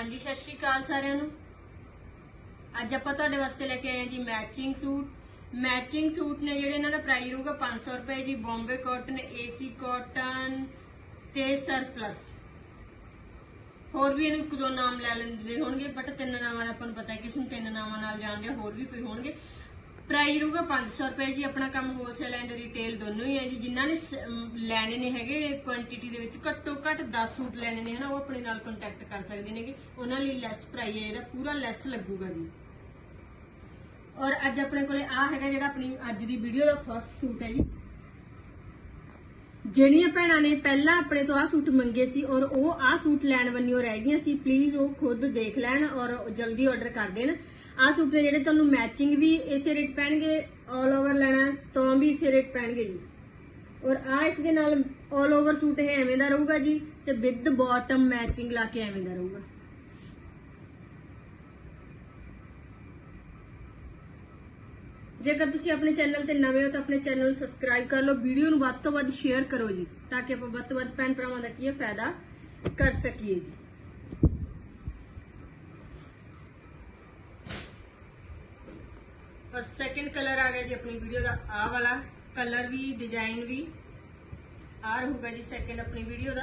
ਹਾਂਜੀ, ਸਤਿ ਸ਼੍ਰੀ ਅਕਾਲ ਸਾਰਿਆਂ ਨੂੰ। ਅੱਜ ਆਪਾਂ ਤੁਹਾਡੇ ਵਾਸਤੇ ਲੈ ਕੇ ਆਏ ਹਾਂ ਜੀ ਮੈਚਿੰਗ ਸੂਟ। ਮੈਚਿੰਗ ਸੂਟ ਨੇ ਜਿਹੜੇ ਇਹਨਾਂ ਦਾ ਪ੍ਰਾਈਸ ਰਹੂਗਾ 500 ਰੁਪਏ ਜੀ ਬੰਬੇ ਕਾਟਨ ਏਸੀ ਕਾਟਨ ਤੇ ਸਰਪਲਸ ਹੋਰ ਵੀ ਇਹਨੂੰ ਇੱਕ ਦੋ ਨਾਮ ਲੈ ਲੈਂਦੇ ਹੋਣਗੇ ਬਟ ਤਿੰਨ ਨਾਮਾਂ ਦਾ ਆਪਾਂ ਨੂੰ ਪਤਾ ਹੈ ਕਿ ਇਸ ਨੂੰ ਤਿੰਨ ਨਾਮਾਂ ਨਾਲ ਜਾਣਦੇ ਹੋਰ ਵੀ ਕੋਈ ਹੋਣਗੇ। ਪ੍ਰਾਈਸ ਰਹੂਗਾ 500 ਰੁਪਏ ਜੀ, ਆਪਣਾ ਕੰਮ ਹੋਲਸੇਲ ਐਂਡ ਰਿਟੇਲ ਦੋਨੋਂ ਹੀ ਹੈ ਜੀ। ਜਿਨ੍ਹਾਂ ਨੇ ਲੈਣੇ ਨੇ ਹੈਗੇ ਕੁਆਂਟੀਟੀ ਦੇ ਵਿੱਚ ਘੱਟੋ ਘੱਟ 10 ਸੂਟ ਲੈਣੇ ਨੇ, ਹਨਾ, ਉਹ ਆਪਣੇ ਨਾਲ ਕੰਟੈਕਟ ਕਰ ਸਕਦੇ ਨੇਗੇ। ਉਹਨਾਂ ਲਈ ਲੈਸ ਪ੍ਰਾਈਸ ਹੈ ਜਿਹੜਾ ਪੂਰਾ ਲੈਸ ਲੱਗੂਗਾ ਜੀ। ਔਰ ਅੱਜ ਆਪਣੇ ਕੋਲੇ ਆ ਹੈਗਾ ਜਿਹੜਾ ਆਪਣੀ ਅੱਜ ਦੀ ਵੀਡੀਓ ਦਾ ਫਸਟ ਸੂਟ ਹੈ ਜੀ। ਜਿਹੜੀਆਂ ਭੈਣਾਂ ਨੇ ਪਹਿਲਾਂ ਆਪਣੇ ਤੋਂ ਆ ਸੂਟ ਮੰਗੇ ਸੀ, ਔਰ ਉਹ ਆ ਸੂਟ ਲੈਣ ਵੰਨਿਓ ਰਹਿ ਗਈਆਂ ਸੀ ਪਲੀਜ਼ ਉਹ ਖੁਦ ਦੇਖ ਲੈਣ ਔਰ ਜਲਦੀ ਆਰਡਰ ਕਰ ਦੇਣ। ਆ ਸੂਟ ਨੇ ਜਿਹੜੇ ਤੁਹਾਨੂੰ ਮੈਚਿੰਗ ਵੀ ਇਸੇ ਰੇਟ ਪੈਣਗੇ 올 ਓਵਰ ਲੈਣਾ, ਤਾਂ ਵੀ ਇਸੇ ਰੇਟ ਪੈਣਗੇ ਜੀ। ਔਰ ਆ ਇਸ ਦੇ ਨਾਲ 올 ਓਵਰ ਸੂਟ ਇਹ ਐਵੇਂ ਦਾ ਰਹੂਗਾ ਜੀ ਤੇ ਵਿਦ ਬਾਟਮ ਮੈਚਿੰਗ ਲਾ ਕੇ ਐਵੇਂ ਦਾ ਰਹੂਗਾ। ਜੇਕਰ ਤੁਸੀਂ ਆਪਣੇ ਚੈਨਲ ਤੇ ਨਵੇਂ ਹੋ ਤਾਂ ਆਪਣੇ ਚੈਨਲ ਨੂੰ ਸਬਸਕ੍ਰਾਈਬ ਕਰ ਲਓ ਵੀਡੀਓ ਨੂੰ ਵੱਧ ਤੋਂ ਵੱਧ ਸ਼ੇਅਰ ਕਰੋ ਜੀ, ਤਾਂ ਕਿ ਆਪਾਂ ਵੱਧ ਤੋਂ ਵੱਧ ਭੈਣ ਭਰਾਵਾਂ ਦਾ ਕੀ ਹੈ ਫਾਇਦਾ ਕਰ ਸਕੀਏ ਜੀ। ਔਰ ਸੈਕਿੰਡ ਕਲਰ ਆ ਗਿਆ ਜੀ ਆਪਣੀ ਵੀਡੀਓ ਦਾ, ਆਹ ਵਾਲਾ। ਕਲਰ ਵੀ ਡਿਜ਼ਾਈਨ ਵੀ। ਆ ਰਹੂਗਾ ਜੀ ਸੈਕਿੰਡ ਆਪਣੀ ਵੀਡੀਓ ਦਾ।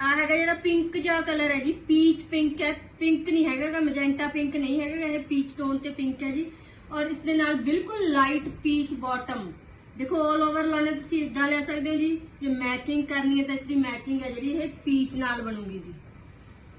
ਆ ਹੈਗਾ ਜਿਹੜਾ ਪਿੰਕ ਜਿਹਾ ਕਲਰ ਹੈ ਜੀ। ਪੀਚ ਪਿੰਕ ਹੈ। ਪਿੰਕ ਨਹੀਂ ਹੈਗਾਗਾ ਮੈਜੈਂਟਾ ਪਿੰਕ ਨਹੀਂ ਹੈਗਾ ਇਹ ਪੀਚ ਟੋਨ ਤੇ ਪਿੰਕ ਹੈ ਜੀ। ਔਰ ਇਸ ਦੇ ਨਾਲ ਬਿਲਕੁਲ ਲਾਈਟ ਪੀਚ ਬਾਟਮ ਦੇਖੋ 올 ਓਵਰ ਲਾਉਣੇ ਤੁਸੀਂ ਇਦਾਂ ਲੈ ਸਕਦੇ ਹੋ ਜੀ, ਜੇ ਮੈਚਿੰਗ ਕਰਨੀ ਹੈ ਤਾਂ ਇਸ ਦੀ ਮੈਚਿੰਗ ਹੈ ਜਿਹੜੀ ਇਹ ਪੀਚ ਨਾਲ ਬਣੂਗੀ ਜੀ।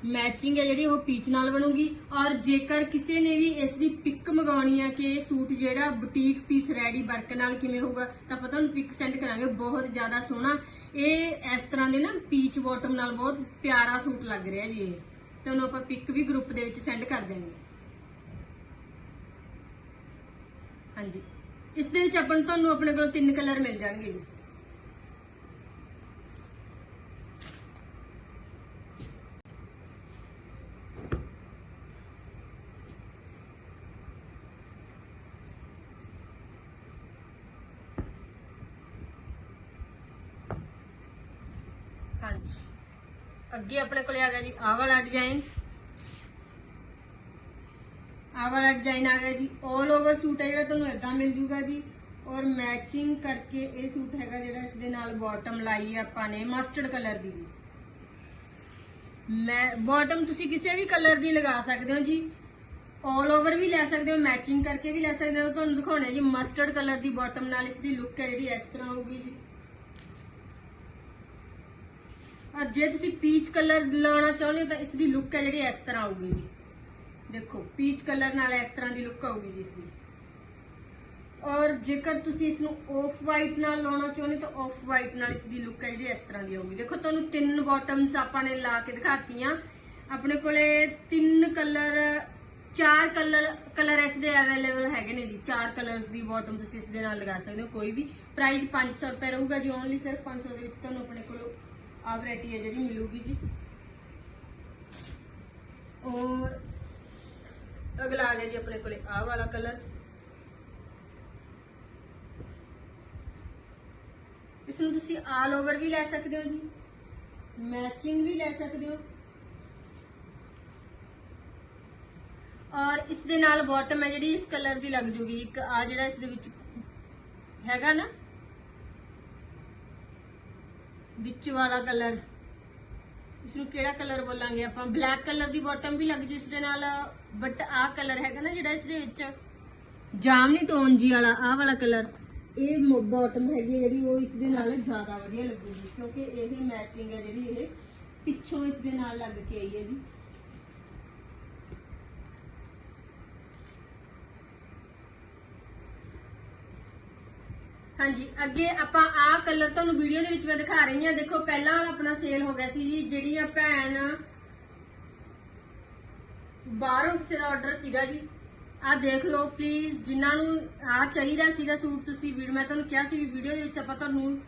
ਮੈਚਿੰਗ ਹੈ ਜਿਹੜੀ ਉਹ ਪੀਚ ਨਾਲ ਬਣੂਗੀ ਔਰ ਜੇਕਰ ਕਿਸੇ ਨੇ ਵੀ ਇਸ ਦੀ ਪਿਕ ਮੰਗਾਉਣੀ ਹੈ ਕਿ ਇਹ ਸੂਟ ਜਿਹੜਾ ਬੁਟੀਕ ਪੀਸ ਰੈਡੀ ਵਰਕ ਨਾਲ ਕਿਵੇਂ ਹੋਊਗਾ, ਤਾਂ ਆਪਾਂ ਤੁਹਾਨੂੰ ਪਿਕ ਸੈਂਡ ਕਰਾਂਗੇ, ਬਹੁਤ ਜ਼ਿਆਦਾ ਸੋਹਣਾ। ਇਹ ਇਸ ਤਰ੍ਹਾਂ ਦੇ ਨਾ ਪੀਚ ਬਾਟਮ ਨਾਲ ਬਹੁਤ ਪਿਆਰਾ ਸੂਟ ਲੱਗ ਰਿਹਾ ਜੀ ਇਹ। ਤੁਹਾਨੂੰ ਆਪਾਂ ਪਿਕ ਵੀ ਗਰੁੱਪ ਦੇ ਵਿੱਚ ਸੈਂਡ ਕਰ ਦਿਆਂਗੇ। ਹਾਂਜੀ। ਇਸ ਦੇ ਵਿੱਚ ਆਪਾਂ ਨੂੰ ਤੁਹਾਨੂੰ ਆਪਣੇ ਕੋਲ ਤਿੰਨ ਕਲਰ ਮਿਲ ਜਾਣਗੇ ਜੀ। ਹਾਂਜੀ। ਅੱਗੇ ਆਪਣੇ ਕੋਲੇ ਆ ਗਿਆ ਜੀ, ਆਹ ਵਾਲਾ ਡਿਜ਼ਾਈਨ ਆਹ ਵਾਲਾ ਡਿਜ਼ਾਈਨ ਆ ਗਿਆ ਜੀ। 올 ਓਵਰ ਸੂਟ ਹੈ ਜਿਹੜਾ ਤੁਹਾਨੂੰ ਇਦਾਂ ਮਿਲ ਜੂਗਾ ਜੀ। ਔਰ ਮੈਚਿੰਗ ਕਰਕੇ ਇਹ ਸੂਟ ਹੈਗਾ ਜਿਹੜਾ ਇਸ ਦੇ ਨਾਲ ਬਾਟਮ ਲਾਈ ਹੈ ਆਪਾਂ ਨੇ ਮਸਟਰਡ ਕਲਰ ਦੀ ਜੀ। ਮੈਂ ਬਾਟਮ ਤੁਸੀਂ ਕਿਸੇ ਵੀ ਕਲਰ ਦੀ ਲਗਾ ਸਕਦੇ ਹੋ ਜੀ। 올 ਓਵਰ ਵੀ ਲੈ ਸਕਦੇ ਹੋ ਮੈਚਿੰਗ ਕਰਕੇ ਵੀ ਲੈ ਸਕਦੇ ਹੋ। ਤੁਹਾਨੂੰ ਦਿਖਾਉਣਾ ਜੀ ਮਸਟਰਡ ਕਲਰ ਦੀ ਬਾਟਮ ਨਾਲ ਇਸ ਦੀ ਲੁੱਕ ਹੈ ਜਿਹੜੀ ਇਸ ਤਰ੍ਹਾਂ ਹੋਊਗੀ ਜੀ। ਔਰ ਜੇ ਤੁਸੀਂ ਪੀਚ ਕਲਰ ਲਾਉਣਾ ਚਾਹੁੰਦੇ ਹੋ ਤਾਂ ਇਸ ਦੀ ਲੁੱਕ ਹੈ ਜਿਹੜੀ ਇਸ ਤਰ੍ਹਾਂ ਆਊਗੀ ਜੀ। ਦੇਖੋ ਪੀਚ ਕਲਰ ਨਾਲ ਇਸ ਤਰ੍ਹਾਂ ਦੀ ਲੁੱਕ ਆਊਗੀ ਜੀ ਇਸ ਦੀ ਔਰ ਜੇਕਰ ਤੁਸੀਂ ਇਸ ਨੂੰ ਆਫ ਵਾਈਟ ਨਾਲ ਲਾਉਣਾ ਚਾਹੁੰਦੇ ਤਾਂ ਆਫ ਵਾਈਟ ਨਾਲ ਇਸ ਦੀ ਲੁੱਕ ਹੈ ਜਿਹੜੀ ਇਸ ਤਰ੍ਹਾਂ ਦੀ ਆਊਗੀ। ਦੇਖੋ, ਤੁਹਾਨੂੰ ਤਿੰਨ ਬਾਟਮਸ ਆਪਾਂ ਨੇ ਲਾ ਕੇ ਦਿਖਾਤੀਆਂ। ਆਪਣੇ ਕੋਲੇ ਤਿੰਨ ਕਲਰ ਚਾਰ ਕਲਰ ਕਲਰ ਇਸ ਦੇ ਅਵੇਲੇਬਲ ਹੈਗੇ ਨੇ ਜੀ। ਚਾਰ ਕਲਰਸ ਦੀ ਬਾਟਮ ਤੁਸੀਂ ਇਸ ਦੇ ਨਾਲ ਲਗਾ ਸਕਦੇ ਹੋ, ਕੋਈ ਵੀ। ਪ੍ਰਾਈਸ 500 ਰੁਪਏ ਰਹੂਗਾ ਜੀ ਓਨਲੀ ਸਿਰਫ 500 ਦੇ ਵਿੱਚ ਤੁਹਾਨੂੰ ਆਪਣੇ ਕੋਲ ਆ ਵੈਰਾਈਟੀ ਹੈ ਜਿਹੜੀ ਮਿਲੂਗੀ ਜੀ। ਔਰ ਅਗਲਾ ਆ ਗਿਆ ਜੀ ਆਪਣੇ ਕੋਲੇ, ਆਹ ਵਾਲਾ ਕਲਰ ਇਸ ਨੂੰ ਤੁਸੀਂ ਆਲ ਓਵਰ ਵੀ ਲੈ ਸਕਦੇ ਹੋ ਜੀ। ਮੈਚਿੰਗ ਵੀ ਲੈ ਸਕਦੇ ਹੋ। ਔਰ ਇਸ ਦੇ ਨਾਲ ਬਾਟਮ ਹੈ ਜਿਹੜੀ, ਇਸ ਕਲਰ ਦੀ ਲੱਗ ਜੂਗੀ। ਇੱਕ ਆ ਜਿਹੜਾ ਇਸ ਦੇ ਵਿੱਚ ਹੈਗਾ ਨਾ, ਵਿੱਚ ਵਾਲਾ ਕਲਰ ਇਸ ਨੂੰ ਕਿਹੜਾ ਕਲਰ ਬੋਲਾਂਗੇ ਆਪਾਂ? ਬਲੈਕ ਕਲਰ ਦੀ ਬਾਟਮ ਵੀ ਲੱਗ ਜੂ ਇਸ ਦੇ ਨਾਲ। ਬਟ ਆਹ ਕਲਰ ਹੈਗਾ ਨਾ ਜਿਹੜਾ ਇਸ ਦੇ ਵਿੱਚ ਜਾਮਨੀ ਟੋਨ ਜੀ ਵਾਲਾ, ਆਹ ਵਾਲਾ ਕਲਰ। ਇਹ ਬਾਟਮ ਹੈਗੀ ਹੈ ਜਿਹੜੀ, ਉਹ ਇਸ ਦੇ ਨਾਲ ਜ਼ਿਆਦਾ ਵਧੀਆ ਲੱਗੂਗੀ, ਕਿਉਂਕਿ ਇਹ ਮੈਚਿੰਗ ਹੈ ਜਿਹੜੀ ਇਹ ਪਿੱਛੋਂ ਇਸ ਦੇ ਨਾਲ ਲੱਗ ਕੇ ਆਈ ਹੈ ਜੀ। ਹਾਂਜੀ, ਅੱਗੇ ਆਪਾਂ ਆਹ ਕਲਰ ਤੁਹਾਨੂੰ ਵੀਡੀਓ ਦੇ ਵਿੱਚ ਮੈਂ ਦਿਖਾ ਰਹੀ ਹਾਂ। ਦੇਖੋ, ਪਹਿਲਾਂ ਵਾਲਾ ਆਪਣਾ ਸੇਲ ਹੋ ਗਿਆ ਸੀ ਜੀ, ਜਿਹੜੀ ਆ ਭੈਣ ਬਾਹਰੋਂ ਕਿਸੇ ਦਾ ਆਰਡਰ ਸੀਗਾ ਜੀ। ਆਹ ਦੇਖ ਲਓ ਪਲੀਜ਼ ਜਿਨ੍ਹਾਂ ਨੂੰ ਆਹ ਚਾਹੀਦਾ ਸੀਗਾ ਸੂਟ, ਤੁਸੀਂ ਵੀਡੀਓ ਮੈਂ ਤੁਹਾਨੂੰ ਕਿਹਾ ਸੀ ਵੀ ਵੀਡੀਓ ਦੇ ਵਿੱਚ ਆਪਾਂ ਤੁਹਾਨੂੰ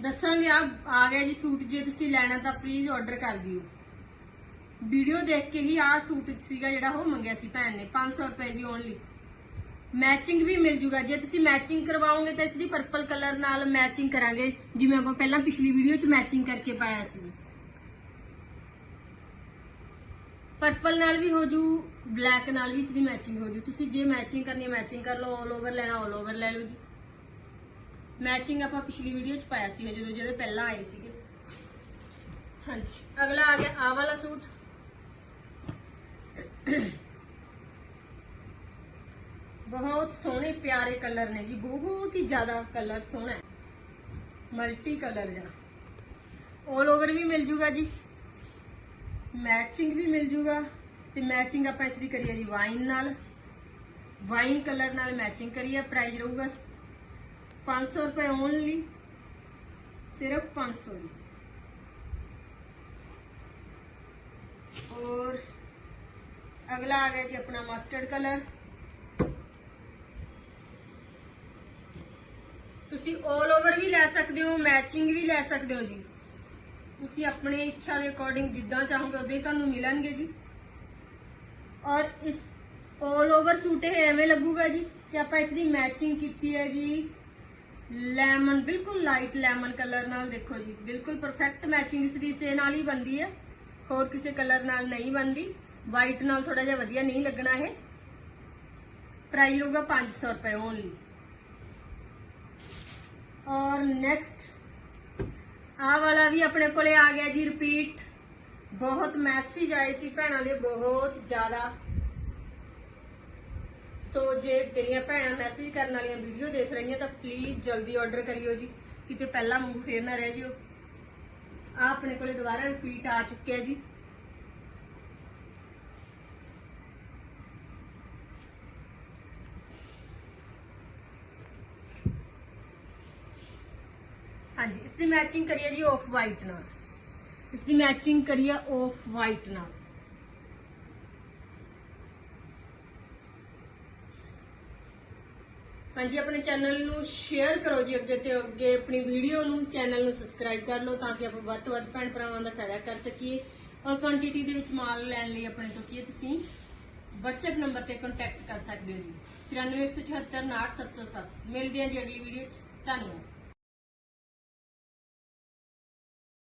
ਦੱਸਾਂਗੇ ਆ ਆ ਗਿਆ ਜੀ ਸੂਟ, ਜੇ ਤੁਸੀਂ ਲੈਣਾ ਤਾਂ ਪਲੀਜ਼ ਆਰਡਰ ਕਰ ਦਿਓ। ਵੀਡੀਓ ਦੇਖ ਕੇ ਹੀ ਆਹ ਸੂਟ ਸੀਗਾ ਜਿਹੜਾ ਉਹ ਮੰਗਿਆ ਸੀ ਭੈਣ ਨੇ 500 ਰੁਪਏ ਜੀ ਓਨਲੀ ਮੈਚਿੰਗ ਵੀ ਮਿਲ ਜੂਗਾ, ਜੇ ਤੁਸੀਂ ਮੈਚਿੰਗ ਕਰਵਾਓਗੇ ਤਾਂ ਇਸ ਦੀ ਪਰਪਲ ਕਲਰ ਨਾਲ ਮੈਚਿੰਗ ਕਰਾਂਗੇ, ਜਿਵੇਂ ਆਪਾਂ ਪਹਿਲਾਂ ਪਿਛਲੀ ਵੀਡੀਓ 'ਚ ਮੈਚਿੰਗ ਕਰਕੇ ਪਾਇਆ ਸੀ। ਪਰਪਲ ਨਾਲ ਵੀ ਹੋ ਜੂ ਬਲੈਕ ਨਾਲ ਵੀ ਇਸ ਦੀ ਮੈਚਿੰਗ ਹੋ ਜੂ। ਤੁਸੀਂ ਜੇ ਮੈਚਿੰਗ ਕਰਨੀ ਹੈ ਮੈਚਿੰਗ ਕਰ ਲਓ ਆਲ ਓਵਰ ਲੈਣਾ ਆਲ ਓਵਰ ਲੈ ਲਓ ਜੀ। ਮੈਚਿੰਗ ਆਪਾਂ ਪਿਛਲੀ ਵੀਡੀਓ 'ਚ ਪਾਇਆ ਸੀ ਜਦੋਂ ਜਿਹਦੇ ਪਹਿਲਾਂ ਆਏ ਸੀਗੇ। ਹਾਂਜੀ, ਅਗਲਾ ਆ ਗਿਆ ਆ ਵਾਲਾ ਸੂਟ। ਬਹੁਤ ਸੋਹਣੇ, ਪਿਆਰੇ ਕਲਰ ਨੇ ਜੀ, ਬਹੁਤ ਹੀ ਜ਼ਿਆਦਾ ਕਲਰ ਸੋਹਣਾ ਹੈ। ਮਲਟੀ ਕਲਰ ਜਾਂ 올 ਓਵਰ ਵੀ ਮਿਲ ਜੂਗਾ ਜੀ। ਮੈਚਿੰਗ ਵੀ ਮਿਲ ਜੂਗਾ ਤੇ ਮੈਚਿੰਗ ਆਪਾਂ ਇਸ ਦੀ ਕਰੀਏ ਜੀ ਵਾਈਨ ਨਾਲ। ਵਾਈਨ ਕਲਰ ਨਾਲ ਮੈਚਿੰਗ ਕਰੀਏ ਪ੍ਰਾਈਸ ਰਹੂਗਾ 500 ਰੁਪਏ ਓਨਲੀ ਸਿਰਫ 500 ਜੀ। ਔਰ ਅਗਲਾ ਆ ਗਿਆ ਜੀ ਆਪਣਾ ਮਸਟਰਡ ਕਲਰ ਤੁਸੀਂ 올 ਓਵਰ ਵੀ ਲੈ ਸਕਦੇ ਹੋ ਮੈਚਿੰਗ ਵੀ ਲੈ ਸਕਦੇ ਹੋ ਜੀ। ਤੁਸੀਂ ਆਪਣੀ ਇੱਛਾ ਦੇ ਅਕੋਰਡਿੰਗ ਜਿੱਦਾਂ ਚਾਹੋਗੇ ਉਦਾਂ ਹੀ ਤੁਹਾਨੂੰ ਮਿਲਣਗੇ ਜੀ। ਔਰ ਇਸ 올 ਓਵਰ ਸੂਟ ਇਹ ਐਵੇਂ ਲੱਗੂਗਾ ਜੀ ਕਿ ਆਪਾਂ ਇਸ ਦੀ ਮੈਚਿੰਗ ਕੀਤੀ ਹੈ ਜੀ। ਲੈਮਨ ਬਿਲਕੁਲ ਲਾਈਟ ਲੈਮਨ ਕਲਰ ਨਾਲ ਦੇਖੋ ਜੀ। ਬਿਲਕੁਲ ਪਰਫੈਕਟ ਮੈਚਿੰਗ ਇਸ ਦੀ ਇਸੇ ਨਾਲ ਹੀ ਬਣਦੀ ਹੈ। ਹੋਰ ਕਿਸੇ ਕਲਰ ਨਾਲ ਨਹੀਂ ਬਣਦੀ। ਵਾਈਟ ਨਾਲ ਥੋੜਾ ਜਿਹਾ ਵਧੀਆ ਨਹੀਂ ਲੱਗਣਾ ਇਹ। ਪ੍ਰਾਈਸ ਹੋਊਗਾ 500 ਰੁਪਏ ਓਨਲੀ ਔਰ ਨੈਕਸਟ ਆਹ ਵਾਲਾ ਵੀ ਆਪਣੇ ਕੋਲੇ ਆ ਗਿਆ ਜੀ ਰਿਪੀਟ ਬਹੁਤ ਮੈਸੇਜ ਆਏ ਸੀ ਭੈਣਾਂ ਦੇ, ਬਹੁਤ ਜ਼ਿਆਦਾ। ਸੋ ਜੇ ਮੇਰੀਆਂ ਭੈਣਾਂ ਮੈਸੇਜ ਕਰਨ ਵਾਲੀਆਂ ਵੀਡੀਓ ਦੇਖ ਰਹੀਆਂ ਤਾਂ ਪਲੀਜ਼ ਜਲਦੀ ਆਰਡਰ ਕਰਿਓ ਜੀ। ਕਿਤੇ ਪਹਿਲਾਂ ਵਾਂਗੂ ਫੇਰ ਨਾ ਰਹਿ ਜਿਓ। ਆ ਆਪਣੇ ਕੋਲੇ ਦੁਬਾਰਾ ਰਿਪੀਟ ਆ ਚੁੱਕਿਆ ਜੀ। ਹਾਂਜੀ ਇਸ ਦੀ ਮੈਚਿੰਗ ਕਰੀਏ ਜੀ ਆਫ ਵਾਈਟ ਨਾਲ। ਇਸ ਦੀ ਮੈਚਿੰਗ ਕਰੀਏ ਆਫ ਵਾਈਟ ਨਾਲ। ਹਾਂਜੀ, ਆਪਣੇ ਚੈਨਲ ਨੂੰ ਸ਼ੇਅਰ ਕਰੋ ਜੀ ਅੱਗੇ ਤੇ ਅੱਗੇ ਆਪਣੀ ਵੀਡੀਓ ਨੂੰ ਚੈਨਲ ਨੂੰ ਸਬਸਕ੍ਰਾਈਬ ਕਰ ਲਓ ਤਾਂ ਕਿ ਆਪਾਂ ਵੱਧ ਤੋਂ ਵੱਧ ਭੈਣ ਭਰਾਵਾਂ ਦਾ ਫਾਇਦਾ ਕਰ ਸਕੀਏ ਔਰ ਕੁਆਂਟੀਟੀ ਦੇ ਵਿੱਚ ਮਾਲ ਲੈਣ ਲਈ ਆਪਣੇ ਤੋਂ ਕੀ ਤੁਸੀਂ WhatsApp ਨੰਬਰ ਤੇ ਕੰਟੈਕਟ ਕਰ ਸਕਦੇ ਹੋ ਜੀ। 9417498707 ਮਿਲਦੇ ਹਾਂ ਜੀ ਅਗਲੀ ਵੀਡੀਓ 'ਚ। ਧੰਨਵਾਦ।